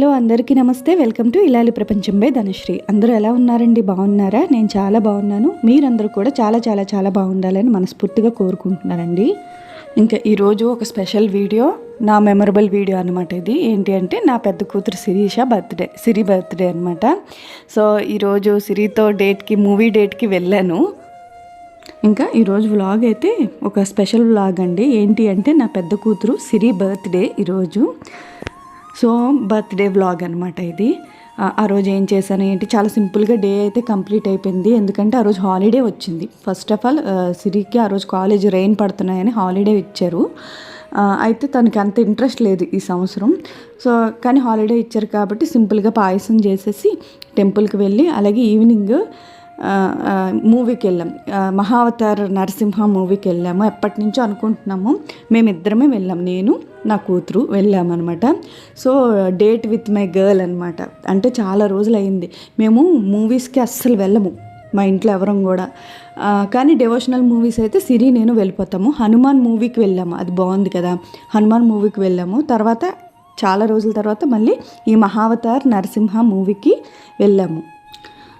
Hello అందరికీ నమస్తే. Welcome to ఇలాలి ప్రపంచం బై ధనశ్రీ. అందరూ ఎలా ఉన్నారండి? బాగున్నారా? నేను చాలా బాగున్నాను. మీరందరూ కూడా చాలా చాలా చాలా బాగుండాలని మనస్ఫూర్తిగా కోరుకుంటున్నారండి ఇంకా ఈరోజు ఒక స్పెషల్ వీడియో నా మెమొరబుల్ వీడియో అనమాట ఇది. ఏంటి అంటే నా పెద్ద కూతురు శిరీష బర్త్డే సిరి బర్త్డే అనమాట సో ఈరోజు సిరితో డేట్కి మూవీ డేట్కి వెళ్ళాను. ఇంకా ఈరోజు వ్లాగ్ అయితే ఒక స్పెషల్ వ్లాగ్ అండి. ఏంటి అంటే నా పెద్ద కూతురు సిరి బర్త్డే ఈరోజు సో బర్త్డే వ్లాగ్ అనమాట ఇది. ఆ- రోజు ఏం చేశాను ఏంటి? చాలా సింపుల్గా డే అయితే కంప్లీట్ అయిపోయింది. ఎందుకంటే ఆ రోజు హాలిడే వచ్చింది. ఫస్ట్ ఆఫ్ ఆల్ సిరికి ఆ రోజు కాలేజ్ రెయిన్ పడుతున్నాయని హాలిడే ఇచ్చారు. అయితే తనకి అంత ఇంట్రెస్ట్ లేదు ఈ సంవత్సరం. సో కానీ హాలిడే ఇచ్చారు కాబట్టి సింపుల్గా పాయసం చేసేసి టెంపుల్కి వెళ్ళి అలాగే ఈవినింగ్ మూవీకి వెళ్ళాం. మహావతార్ నరసింహ మూవీకి వెళ్ళాము. ఎప్పటి నుంచో అనుకుంటున్నాము. మేమిద్దరమే వెళ్ళాం. నేను నా కూతురు వెళ్ళామన్నమాట. So date with my girl అనమాట అంటే చాలా రోజులు అయింది మేము మూవీస్కి అస్సలు వెళ్ళము. మా ఇంట్లో ఎవరం కూడా. కానీ డివోషనల్ మూవీస్ అయితే సిరి నేను వెళ్ళిపోతాము. హనుమాన్ మూవీకి వెళ్ళాము. అది బాగుంది కదా. హనుమాన్ మూవీకి వెళ్ళాము. తర్వాత చాలా రోజుల తర్వాత మళ్ళీ ఈ మహావతార్ నరసింహ మూవీకి వెళ్ళాము.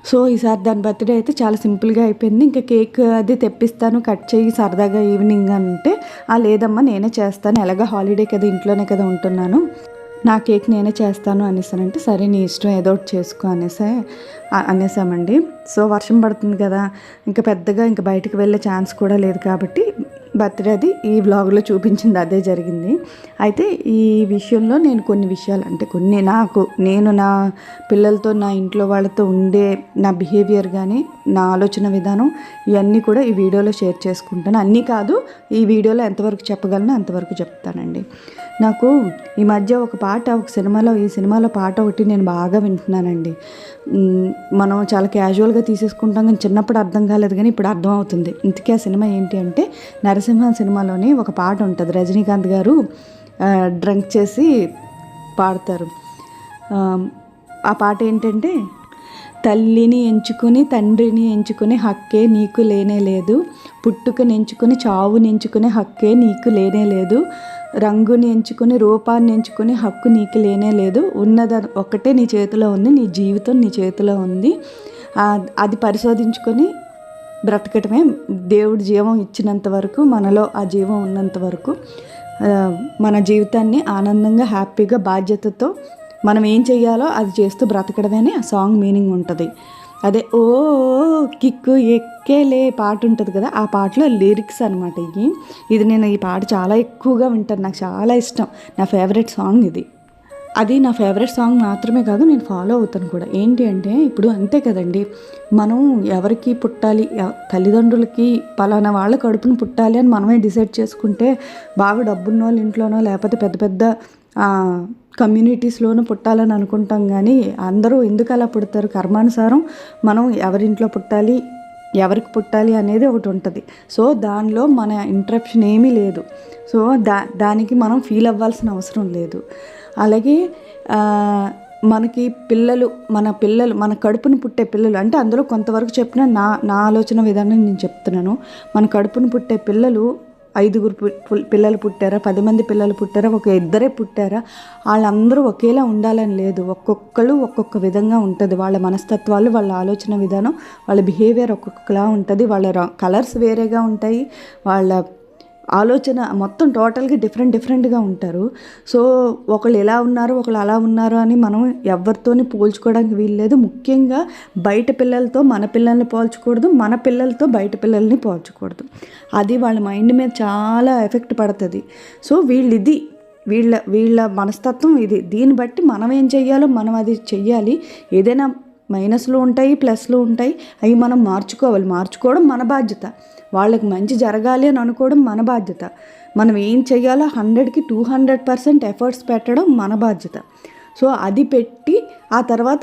సో ఈసారి దాని బర్త్డే అయితే చాలా సింపుల్గా అయిపోయింది. ఇంకా కేక్ అది తెప్పిస్తాను కట్ చేయి సరదాగా ఈవినింగ్ అంటే. ఆ లేదమ్మా నేనే చేస్తాను. ఎలాగ హాలిడే కదా ఇంట్లోనే కదా ఉంటున్నాను. నా కేక్ నేనే చేస్తాను అనేసానంటే సరే నీ ఇష్టం ఏదో ఒకటి చేసుకో అనేసే అనేసామండి. సో వర్షం పడుతుంది కదా ఇంకా పెద్దగా ఇంకా బయటకు వెళ్ళే ఛాన్స్ కూడా లేదు కాబట్టి బర్త్డే అది. ఈ వ్లాగ్లో చూపించింది అదే జరిగింది. అయితే ఈ విషయంలో నేను కొన్ని విషయాలు అంటే కొన్ని నాకు నేను నా పిల్లలతో నా ఇంట్లో వాళ్ళతో ఉండే నా బిహేవియర్ కానీ నా ఆలోచన విధానం ఇవన్నీ కూడా ఈ వీడియోలో షేర్ చేసుకుంటాను. అన్నీ కాదు ఈ వీడియోలో ఎంతవరకు చెప్పగలను అంతవరకు చెప్తానండి. నాకు ఈ మధ్య ఒక పాట ఒక సినిమాలో ఈ సినిమాలో పాట ఒకటి నేను బాగా వింటున్నానండి. మనం చాలా క్యాజువల్గా తీసేసుకుంటాం కానీ చిన్నప్పుడు అర్థం కాలేదు కానీ ఇప్పుడు అర్థం అవుతుంది. ఇంతకీ ఆ సినిమా ఏంటి అంటే నరసింహ సినిమాలోని ఒక పాట ఉంటుంది. రజనీకాంత్ గారు డ్రంక్ చేసి పాడతారు. ఆ, పాట ఏంటంటే తల్లిని ఎంచుకుని తండ్రిని ఎంచుకునే హక్కే నీకు లేనే లేదు. పుట్టుకని ఎంచుకుని చావుని ఎంచుకునే హక్కే నీకు లేనే లేదు. రంగుని ఎంచుకుని రూపాన్ని ఎంచుకుని హక్కు నీకు లేనే లేదు. ఉన్నది ఒక్కటే నీ చేతిలో ఉంది నీ జీవితం నీ చేతిలో ఉంది. అది పరిశోధించుకొని బ్రతకటమే దేవుడు జీవం ఇచ్చినంత వరకు మనలో ఆ జీవం ఉన్నంత వరకు మన జీవితాన్ని ఆనందంగా హ్యాపీగా బాధ్యతతో మనం ఏం చెయ్యాలో అది చేస్తూ బ్రతకడమేనే ఆ సాంగ్ మీనింగ్ ఉంటుంది. అదే ఓ కిక్కు ఎక్కేలే పాట ఉంటుంది కదా ఆ పాటలో లిరిక్స్ అనమాట ఇవి. ఇది నేను ఈ పాట చాలా ఎక్కువగా వింటాను నాకు చాలా ఇష్టం. నా ఫేవరెట్ సాంగ్ ఇది. అది నా ఫేవరెట్ సాంగ్ మాత్రమే కాదు నేను ఫాలో అవుతాను కూడా. ఏంటి అంటే ఇప్పుడు అంతే కదండి. మనం ఎవరికి పుట్టాలి తల్లిదండ్రులకి పలానా వాళ్ళ కడుపును పుట్టాలి అని మనమే డిసైడ్ చేసుకుంటే బాగా డబ్బున్న వాళ్ళు ఇంట్లోనో లేకపోతే పెద్ద పెద్ద కమ్యూనిటీస్లోనూ పుట్టాలని అనుకుంటాం కానీ అందరూ ఎందుకు అలా పుడతారు? కర్మానుసారం మనం ఎవరింట్లో పుట్టాలి ఎవరికి పుట్టాలి అనేది ఒకటి ఉంటుంది. సో దానిలో మన ఇంటరప్షన్ ఏమీ లేదు. సో దా దానికి మనం ఫీల్ అవ్వాల్సిన అవసరం లేదు. అలాగే మనకి పిల్లలు మన పిల్లలు మన కడుపును పుట్టే పిల్లలు అంటే అందులో కొంతవరకు చెప్పిన నా నా ఆలోచన విధానం నేను చెప్తున్నాను. మన కడుపును పుట్టే పిల్లలు ఐదుగురు పిల్లలు పుట్టారా పది మంది పిల్లలు పుట్టారా ఒక ఇద్దరే పుట్టారా? వాళ్ళందరూ ఒకేలా ఉండాలని లేదు. ఒక్కొక్కరు ఒక్కొక్క విధంగా ఉంటుంది. వాళ్ళ మనస్తత్వాలు వాళ్ళ ఆలోచన విధానం వాళ్ళ బిహేవియర్ ఒక్కొక్కలా ఉంటుంది. వాళ్ళ కలర్స్ వేరేగా ఉంటాయి. వాళ్ళ ఆలోచన మొత్తం టోటల్గా డిఫరెంట్ డిఫరెంట్గా ఉంటారు. సో ఒకళ్ళు ఎలా ఉన్నారు ఒకళ్ళు అలా ఉన్నారు అని మనం ఎవరితోని పోల్చుకోవడానికి వీల్లేదు ముఖ్యంగా బయట పిల్లలతో మన పిల్లల్ని పోల్చకూడదు మన పిల్లలతో బయట పిల్లల్ని పోల్చకూడదు. అది వాళ్ళ మైండ్ మీద చాలా ఎఫెక్ట్ పడుతుంది. సో వీళ్ళు ఇది వీళ్ళ వీళ్ళ మనస్తత్వం ఇది. దీన్ని బట్టి మనం ఏం చెయ్యాలో మనం అది చెయ్యాలి. ఏదైనా మైనస్లు ఉంటాయి ప్లస్లు ఉంటాయి. అవి మనం మార్చుకోవాలి. మార్చుకోవడం మన బాధ్యత. వాళ్ళకి మంచి జరగాలి అని అనుకోవడం మన బాధ్యత. మనం ఏం చేయాలో హండ్రెడ్కి టూ హండ్రెడ్ పర్సెంట్ ఎఫర్ట్స్ పెట్టడం మన బాధ్యత. సో అది పెట్టి ఆ తర్వాత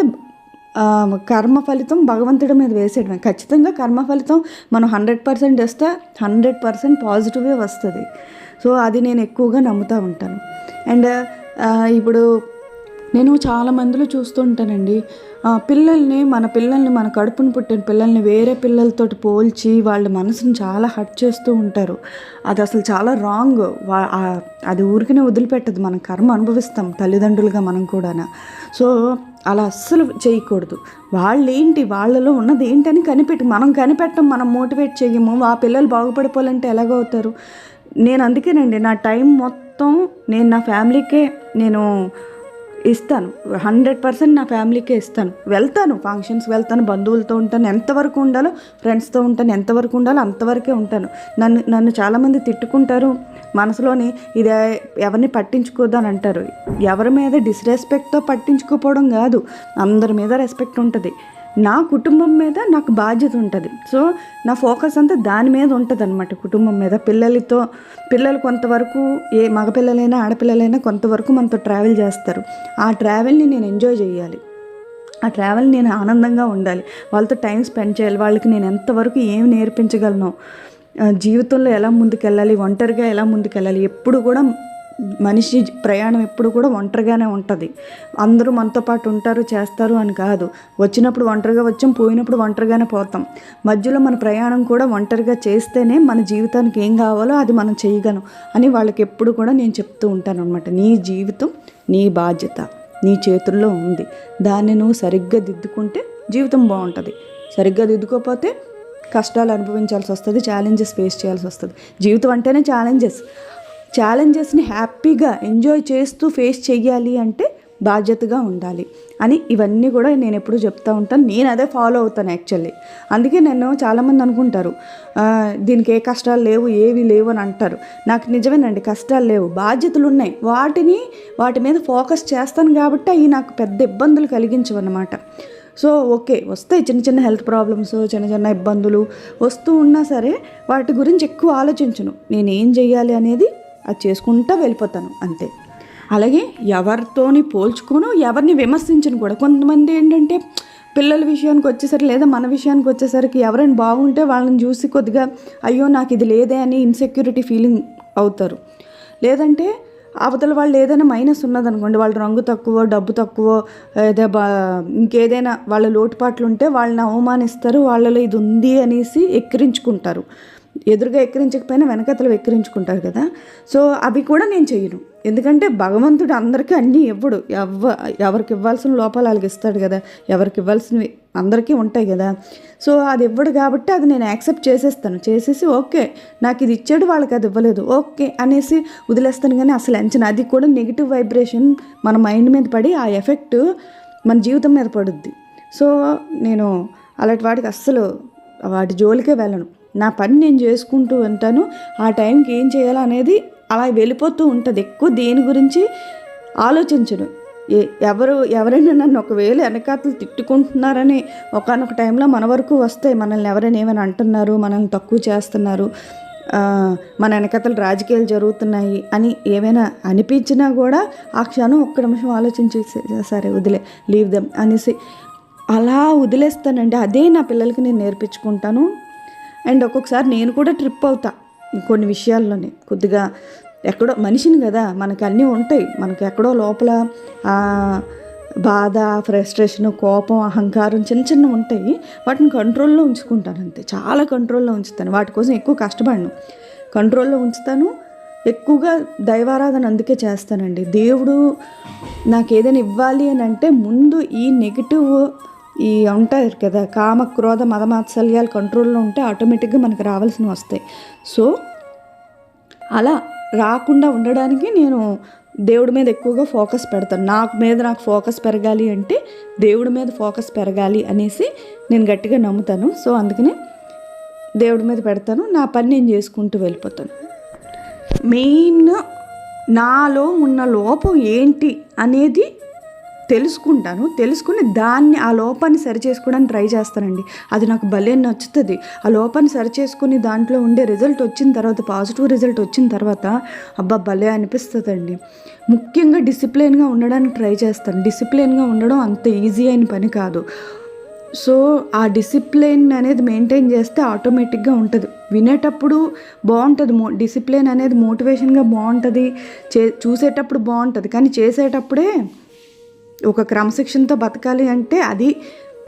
కర్మ ఫలితం భగవంతుడి మీద వేసేయడమే. ఖచ్చితంగా కర్మ ఫలితం మనం హండ్రెడ్ పర్సెంట్ ఇస్తే హండ్రెడ్ పర్సెంట్ పాజిటివే వస్తుంది. సో అది నేను ఎక్కువగా నమ్ముతూ ఉంటాను. అండ్ ఇప్పుడు నేను చాలా మందిలో చూస్తూ ఉంటానండి. పిల్లల్ని మన పిల్లల్ని మన కడుపును పుట్టిన పిల్లల్ని వేరే పిల్లలతోటి పోల్చి వాళ్ళ మనసును చాలా హర్ట్ చేస్తూ ఉంటారు. అది అసలు చాలా రాంగ్. అది ఊరికనే వదిలిపెట్టదు. మనం కర్మ అనుభవిస్తాం తల్లిదండ్రులుగా మనం కూడా సో అలా అస్సలు చేయకూడదు. వాళ్ళు ఏంటి వాళ్ళలో ఉన్నది ఏంటని కనిపెట్టి మనం కనిపెట్టం మనం మోటివేట్ చేయము ఆ పిల్లలు బాగుపడిపోవాలంటే ఎలాగవుతారు నేను అందుకేనండి నా టైం మొత్తం నేను నా ఫ్యామిలీకే నేను ఇస్తాను. హండ్రెడ్ పర్సెంట్ నా ఫ్యామిలీకే ఇస్తాను. వెళ్తాను ఫంక్షన్స్ వెళ్తాను బంధువులతో ఉంటాను. ఎంతవరకు ఉండాలో ఫ్రెండ్స్తో ఉంటాను. ఎంతవరకు ఉండాలో అంతవరకే ఉంటాను. నన్ను నన్ను చాలామంది తిట్టుకుంటారు. మనసులోని ఇది ఎవరిని పట్టించుకోదని అంటారు. ఎవరి మీద డిస్రెస్పెక్ట్తో పట్టించుకోపోవడం కాదు. అందరి మీద రెస్పెక్ట్ ఉంటుంది. నా కుటుంబం మీద నాకు బాధ్యత ఉంటుంది. సో నా ఫోకస్ అంతా దాని మీద ఉంటుంది అనమాట కుటుంబం మీద. పిల్లలతో పిల్లలు కొంతవరకు ఏ మగపిల్లలైనా ఆడపిల్లలైనా కొంతవరకు మనతో ట్రావెల్ చేస్తారు. ఆ ట్రావెల్ని నేను ఎంజాయ్ చేయాలి. ఆ ట్రావెల్ నేను ఆనందంగా ఉండాలి. వాళ్ళతో టైం స్పెండ్ చేయాలి. వాళ్ళకి నేను ఎంతవరకు ఏం నేర్పించగలను? జీవితంలో ఎలా ముందుకెళ్ళాలి? ఒంటరిగా ఎలా ముందుకెళ్ళాలి? ఎప్పుడు కూడా మనిషి ప్రయాణం ఎప్పుడు కూడా ఒంటరిగానే ఉంటుంది. అందరూ మనతో పాటు ఉంటారు చేస్తారు అని కాదు. వచ్చినప్పుడు ఒంటరిగా వచ్చాం పోయినప్పుడు ఒంటరిగానే పోతాం. మధ్యలో మన ప్రయాణం కూడా ఒంటరిగా చేస్తేనే మన జీవితానికి ఏం కావాలో అది మనం చేయగలం అని వాళ్ళకి ఎప్పుడు కూడా నేను చెప్తూ ఉంటాను అనమాట నీ జీవితం నీ బాధ్యత నీ చేతుల్లో ఉంది. దాన్ని నువ్వు సరిగ్గా దిద్దుకుంటే జీవితం బాగుంటుంది. సరిగ్గా దిద్దుకోకపోతే కష్టాలు అనుభవించాల్సి వస్తుంది ఛాలెంజెస్ ఫేస్ చేయాల్సి వస్తుంది. జీవితం అంటేనే ఛాలెంజెస్ ఛాలెంజెస్ని హ్యాపీగా ఎంజాయ్ చేస్తూ ఫేస్ చేయాలి అంటే బాధ్యతగా ఉండాలి అని ఇవన్నీ కూడా నేను ఎప్పుడు చెప్తా ఉంటాను. నేను అదే ఫాలో అవుతాను యాక్చువల్లీ. అందుకే నేను చాలామంది అనుకుంటారు దీనికి ఏ కష్టాలు లేవు ఏవి లేవు అని అంటారు. నాకు నిజమేనండి కష్టాలు లేవు బాధ్యతలు ఉన్నాయి. వాటిని వాటి మీద ఫోకస్ చేస్తాను కాబట్టి అవి నాకు పెద్ద ఇబ్బందులు కలిగించవన్నమాట సో ఓకే వస్తాయి చిన్న చిన్న హెల్త్ ప్రాబ్లమ్స్ చిన్న చిన్న ఇబ్బందులు వస్తూ ఉన్నా సరే వాటి గురించి ఎక్కువ ఆలోచించను. నేను ఏం చెయ్యాలి అనేది అది చేసుకుంటా వెళ్ళిపోతాను అంతే. అలాగే ఎవరితోని పోల్చుకోను ఎవరిని విమర్శించను కూడా. కొంతమంది ఏంటంటే పిల్లల విషయానికి వచ్చేసరికి లేదా మన విషయానికి వచ్చేసరికి ఎవరైనా బాగుంటే వాళ్ళని చూసి కొద్దిగా అయ్యో నాకు ఇది లేదే అని ఇన్సెక్యూరిటీ ఫీలింగ్ అవుతారు. లేదంటే అవతల వాళ్ళు ఏదైనా మైనస్ ఉన్నదనుకోండి వాళ్ళ రంగు తక్కువ డబ్బు తక్కువ ఏదో బా ఇంకేదైనా వాళ్ళ లోటుపాట్లు ఉంటే వాళ్ళని అవమానిస్తారు వాళ్ళలో ఇది ఉంది అనేసి ఎక్కిరించుకుంటారు. ఎదురుగా ఎక్కిరించకపోయినా వెనకతలు ఎక్కిరించుకుంటారు కదా. సో అవి కూడా నేను చేయను ఎందుకంటే భగవంతుడు అందరికీ అన్నీ ఇవ్వడు. ఎవ ఎవరికి ఇవ్వాల్సిన లోపాలు వాళ్ళకి ఇస్తాడు కదా. ఎవరికి ఇవ్వాల్సినవి అందరికీ ఉంటాయి కదా. సో అది ఇవ్వడు కాబట్టి అది నేను యాక్సెప్ట్ చేసేస్తాను. చేసేసి ఓకే నాకు ఇది ఇచ్చాడు వాళ్ళకి అది ఇవ్వలేదు. ఓకే అనేసి వదిలేస్తాను కానీ అసలు అంచనా. అది కూడా నెగిటివ్ వైబ్రేషన్ మన మైండ్ మీద పడి ఆ ఎఫెక్ట్ మన జీవితం మీద పడుద్ది. సో నేను అలాంటి వాటికి అస్సలు వాటి జోలికే వెళ్ళను. నా పని నేను చేసుకుంటూ ఉంటాను. ఆ టైంకి ఏం చేయాలనేది అలా వెళ్ళిపోతూ ఉంటుంది. ఎక్కువ దేని గురించి ఆలోచించను. ఏ ఎవరు ఎవరైనా నన్ను ఒకవేళ వెనకాతలు తిట్టుకుంటున్నారని ఒకనొక టైంలో మన వరకు వస్తాయి. మనల్ని ఎవరైనా ఏమైనా అంటున్నారు మనల్ని తక్కువ చేస్తున్నారు మన వెనకతలు రాజకీయాలు జరుగుతున్నాయి అని ఏమైనా అనిపించినా కూడా ఆ క్షణం ఒక్క నిమిషం ఆలోచించి సరే వదిలే లీవ్ దెమ్ అనేసి అలా వదిలేస్తానండి. అదే నా పిల్లలకి నేను నేర్పించుకుంటాను. అండ్ ఒక్కొక్కసారి నేను కూడా ట్రిప్ అవుతా కొన్ని విషయాల్లోనే. కొద్దిగా ఎక్కడో మనిషిని కదా మనకి అన్నీ ఉంటాయి. మనకి ఎక్కడో లోపల బాధ ఫ్రస్ట్రేషన్ కోపం అహంకారం చిన్న చిన్న ఉంటాయి. వాటిని కంట్రోల్లో ఉంచుకుంటాను అంతే. చాలా కంట్రోల్లో ఉంచుతాను. వాటి కోసం ఎక్కువ కష్టపడను. కంట్రోల్లో ఉంచుతాను. ఎక్కువగా దైవారాధన అందుకే చేస్తానండి. దేవుడు నాకు ఏదైనా ఇవ్వాలి అని అంటే ముందు ఈ నెగిటివ్ ఈ ఉంటాయి కదా కామ క్రోధ మదమాత్సల్యాలు కంట్రోల్లో ఉంటే ఆటోమేటిక్గా మనకు రావాల్సినవి వస్తాయి. సో అలా రాకుండా ఉండడానికి నేను దేవుడి మీద ఎక్కువగా ఫోకస్ పెడతాను. నాకు మీద నాకు ఫోకస్ పెరగాలి అంటే దేవుడి మీద ఫోకస్ పెరగాలి అనేసి నేను గట్టిగా నమ్ముతాను. సో అందుకనే దేవుడి మీద పెడతాను. నా పని నేను చేసుకుంటూ వెళ్ళిపోతాను. మెయిన్ నాలో ఉన్న లోపం ఏంటి అనేది తెలుసుకుంటాను. తెలుసుకుని దాన్ని ఆ లోపాన్ని సరి చేసుకోవడానికి ట్రై చేస్తానండి. అది నాకు భలే నచ్చుతుంది. ఆ లోపాన్ని సరి చేసుకుని దాంట్లో ఉండే రిజల్ట్ వచ్చిన తర్వాత పాజిటివ్ రిజల్ట్ వచ్చిన తర్వాత అబ్బా భలే అనిపిస్తుందండి. ముఖ్యంగా డిసిప్లిన్గా ఉండడానికి ట్రై చేస్తాను. డిసిప్లిన్గా ఉండడం అంత ఈజీ అయిన పని కాదు. సో ఆ డిసిప్లిన్ అనేది మెయింటైన్ చేస్తే ఆటోమేటిక్గా ఉంటుంది. వినేటప్పుడు బాగుంటుంది మో డిసిప్లిన్ అనేది మోటివేషన్గా బాగుంటుంది. చే చూసేటప్పుడు బాగుంటుంది. కానీ చేసేటప్పుడే ఒక క్రమశిక్షణతో బతకాలి అంటే అది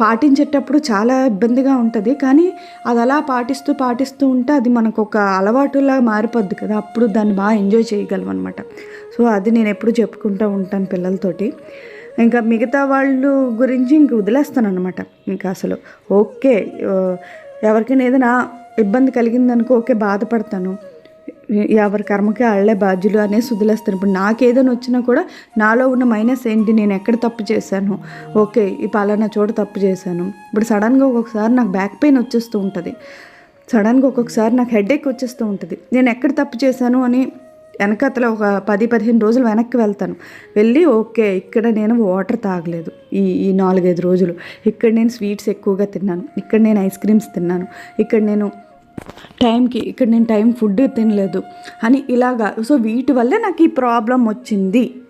పాటించేటప్పుడు చాలా ఇబ్బందిగా ఉంటుంది. కానీ అది అలా పాటిస్తూ పాటిస్తూ ఉంటే అది మనకు ఒక అలవాటులా మారిపోద్ది కదా. అప్పుడు దాన్ని బాగా ఎంజాయ్ చేయగలం అనమాట సో అది నేను ఎప్పుడు చెప్పుకుంటూ ఉంటాను పిల్లలతోటి. ఇంకా మిగతా వాళ్ళు గురించి ఇంక వదిలేస్తాను అనమాట ఇంకా అసలు ఓకే ఎవరికైనా ఏదైనా ఇబ్బంది కలిగిందనుకో ఓకే బాధపడతాను. ఎవరి కర్మకి వాళ్ళే బాధ్యులు అనేసి వదిలేస్తాను ఇప్పుడు నాకు ఏదైనా వచ్చినా కూడా నాలో ఉన్న మైనస్ ఏంటి? నేను ఎక్కడ తప్పు చేశాను? ఓకే ఈ పలానా చోట తప్పు చేశాను. ఇప్పుడు సడన్గా ఒక్కొక్కసారి నాకు బ్యాక్ పెయిన్ వచ్చేస్తూ ఉంటుంది. సడన్గా ఒక్కొక్కసారి నాకు హెడేక్ వచ్చేస్తూ ఉంటుంది. నేను ఎక్కడ తప్పు చేశాను అని వెనకతల ఒక పది పదిహేను రోజులు వెనక్కి వెళ్తాను. వెళ్ళి ఓకే ఇక్కడ నేను వాటర్ తాగలేదు. ఈ ఈ నాలుగైదు రోజులు. ఇక్కడ నేను స్వీట్స్ ఎక్కువగా తిన్నాను. ఇక్కడ నేను ఐస్ క్రీమ్స్ తిన్నాను. ఇక్కడ నేను టైంకి ఇక్కడ నేను టైం ఫుడ్ తినలేదు అని ఇలాగా సో వీటి వల్లే నాకు ఈ ప్రాబ్లం వచ్చింది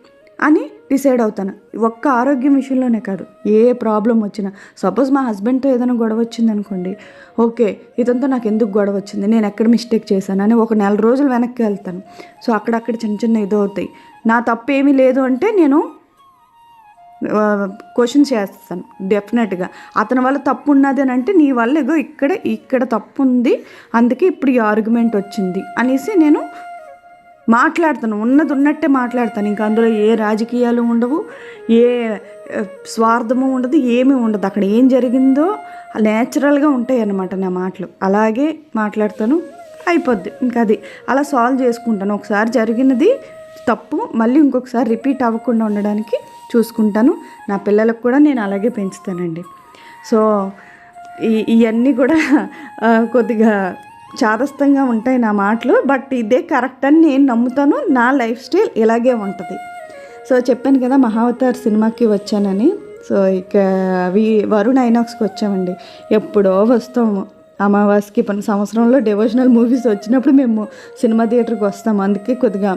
అని డిసైడ్ అవుతాను. ఒక్క ఆరోగ్యం విషయంలోనే కాదు ఏ ప్రాబ్లం వచ్చినా. సపోజ్ మా హస్బెండ్తో ఏదైనా గొడవ వచ్చింది అనుకోండి ఓకే ఇదంతా నాకు ఎందుకు గొడవ వచ్చింది? నేను ఎక్కడ మిస్టేక్ చేశాను? అని ఒక నెల రోజులు వెనక్కి వెళ్తాను. సో అక్కడక్కడ చిన్న చిన్న ఇది అవుతాయి నా తప్పు ఏమీ లేదు అంటే నేను క్వశ్చన్ చేస్తాను డెఫినెట్గా. అతని వల్ల తప్పు ఉన్నది అని అంటే నీ వల్ల ఏదో ఇక్కడ ఇక్కడ తప్పు ఉంది అందుకే ఇప్పుడు ఈ ఆర్గ్యుమెంట్ వచ్చింది అనేసి నేను మాట్లాడతాను. ఉన్నది ఉన్నట్టే మాట్లాడతాను. ఇంకా అందులో ఏ రాజకీయాలు ఉండవు ఏ స్వార్థము ఉండదు ఏమీ ఉండదు. అక్కడ ఏం జరిగిందో నేచురల్గా ఉంటాయి అన్నమాట నా మాటలు. అలాగే మాట్లాడతాను అయిపోద్ది. ఇంకా అది అలా సాల్వ్ చేసుకుంటాను. ఒకసారి జరిగినది తప్పు మళ్ళీ ఇంకొకసారి రిపీట్ అవ్వకుండా ఉండడానికి చూసుకుంటాను. నా పిల్లలకు కూడా నేను అలాగే పెంచుతానండి. సో ఈ ఇవన్నీ కూడా కొద్దిగా చాదస్తంగా ఉంటాయి నా మాటలు బట్ ఇదే కరెక్ట్ అని నేను నమ్ముతాను. నా లైఫ్ స్టైల్ ఇలాగే ఉంటుంది. సో చెప్పాను కదా మహావతార్ సినిమాకి వచ్చానని. సో ఇక అవి వరుణ్ ఐనాక్స్కి వచ్చామండి. ఎప్పుడో వస్తాము అమావాస్యకి పని సంవత్సరంలో డివోషనల్ మూవీస్ వచ్చినప్పుడు మేము సినిమా థియేటర్కి వస్తాము అందుకే కొద్దిగా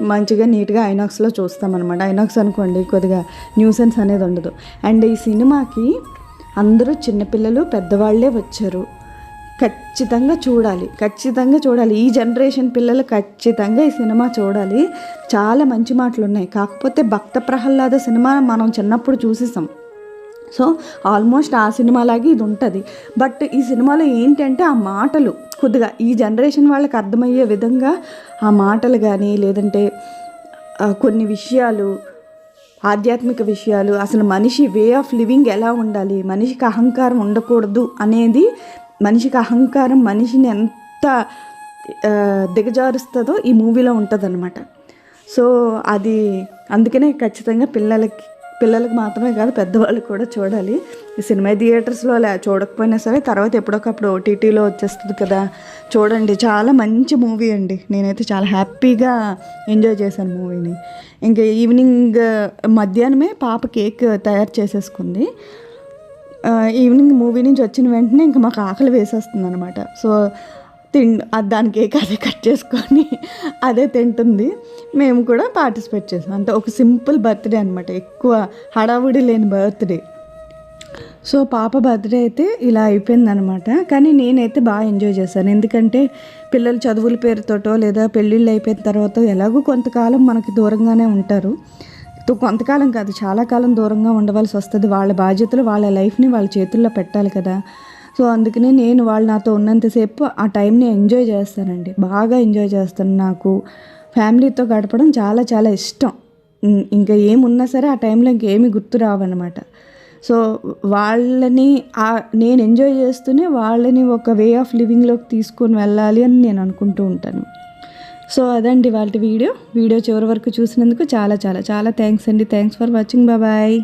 మంచిగా నీట్గా ఐనాక్స్లో చూస్తామన్నమాట. ఐనాక్స్ అనుకోండి కొద్దిగా న్యూసెన్స్ అనేది ఉండదు. అండ్ ఈ సినిమాకి అందరూ చిన్నపిల్లలు పెద్దవాళ్ళే వచ్చారు. ఖచ్చితంగా చూడాలి. ఖచ్చితంగా చూడాలి. ఈ జనరేషన్ పిల్లలు ఖచ్చితంగా ఈ సినిమా చూడాలి. చాలా మంచి మాటలు ఉన్నాయి కాకపోతే భక్త ప్రహ్లాద సినిమా మనం చిన్నప్పుడు చూసేసాం. సో ఆల్మోస్ట్ ఆ సినిమాలాగే ఇది ఉంటుంది బట్ ఈ సినిమాలో ఏంటంటే ఆ మాటలు కొద్దిగా ఈ జనరేషన్ వాళ్ళకి అర్థమయ్యే విధంగా ఆ మాటలు కానీ లేదంటే కొన్ని విషయాలు ఆధ్యాత్మిక విషయాలు అసలు మనిషి వే ఆఫ్ లివింగ్ ఎలా ఉండాలి మనిషికి అహంకారం ఉండకూడదు అనేది మనిషికి అహంకారం మనిషిని ఎంత దిగజారుస్తుందో ఈ మూవీలో ఉంటుందన్నమాట. సో అది అందుకనే ఖచ్చితంగా పిల్లలకి పిల్లలకు మాత్రమే కాదు పెద్దవాళ్ళు కూడా చూడాలి. ఈ సినిమా థియేటర్స్లో లే చూడకపోయినా సరే తర్వాత ఎప్పుడొకప్పుడు ఓటీటీలో వచ్చేస్తుంది కదా. చూడండి చాలా మంచి మూవీ అండి. నేనైతే చాలా హ్యాపీగా ఎంజాయ్ చేశాను మూవీని. ఇంకా ఈవినింగ్ మధ్యాహ్నమే పాప కేక్ తయారు చేసేసుకుంది. ఈవినింగ్ మూవీ నుంచి వచ్చిన వెంటనే ఇంకా మాకు ఆకలి వేసేస్తుంది అనమాట సో తిన్ అది దాని కేక్ అదే కట్ చేసుకొని అదే తింటుంది. మేము కూడా పార్టిసిపేట్ చేసాం. అంటే ఒక సింపుల్ బర్త్డే అనమాట ఎక్కువ హడావుడి లేని బర్త్డే. సో పాప బర్త్డే అయితే ఇలా అయిపోయిందనమాట కానీ నేనైతే బాగా ఎంజాయ్ చేశాను. ఎందుకంటే పిల్లలు చదువుల పేరుతోటో లేదా పెళ్ళిళ్ళు అయిపోయిన తర్వాత ఎలాగో కొంతకాలం మనకి దూరంగానే ఉంటారు. కొంతకాలం కాదు చాలా కాలం దూరంగా ఉండవలసి వస్తుంది. వాళ్ళ బాధ్యతలు వాళ్ళ లైఫ్ని వాళ్ళ చేతుల్లో పెట్టాలి కదా. సో అందుకనే నేను వాళ్ళు నాతో ఉన్నంతసేపు ఆ టైంని ఎంజాయ్ చేస్తానండి. బాగా ఎంజాయ్ చేస్తాను నాకు. ఫ్యామిలీతో గడపడం చాలా చాలా ఇష్టం. ఇంకా ఏమున్నా సరే ఆ టైంలో ఇంకేమీ గుర్తు రావన్నమాట. సో వాళ్ళని ఆ- నేను ఎంజాయ్ చేస్తూనే వాళ్ళని ఒక వే ఆఫ్ లివింగ్లోకి తీసుకొని వెళ్ళాలి అని నేను అనుకుంటూ ఉంటాను. సో అదండి వాళ్ళ వీడియో. వీడియో చివరి వరకు చూసినందుకు చాలా చాలా చాలా థ్యాంక్స్ అండి. Thanks for watching. బాయ్.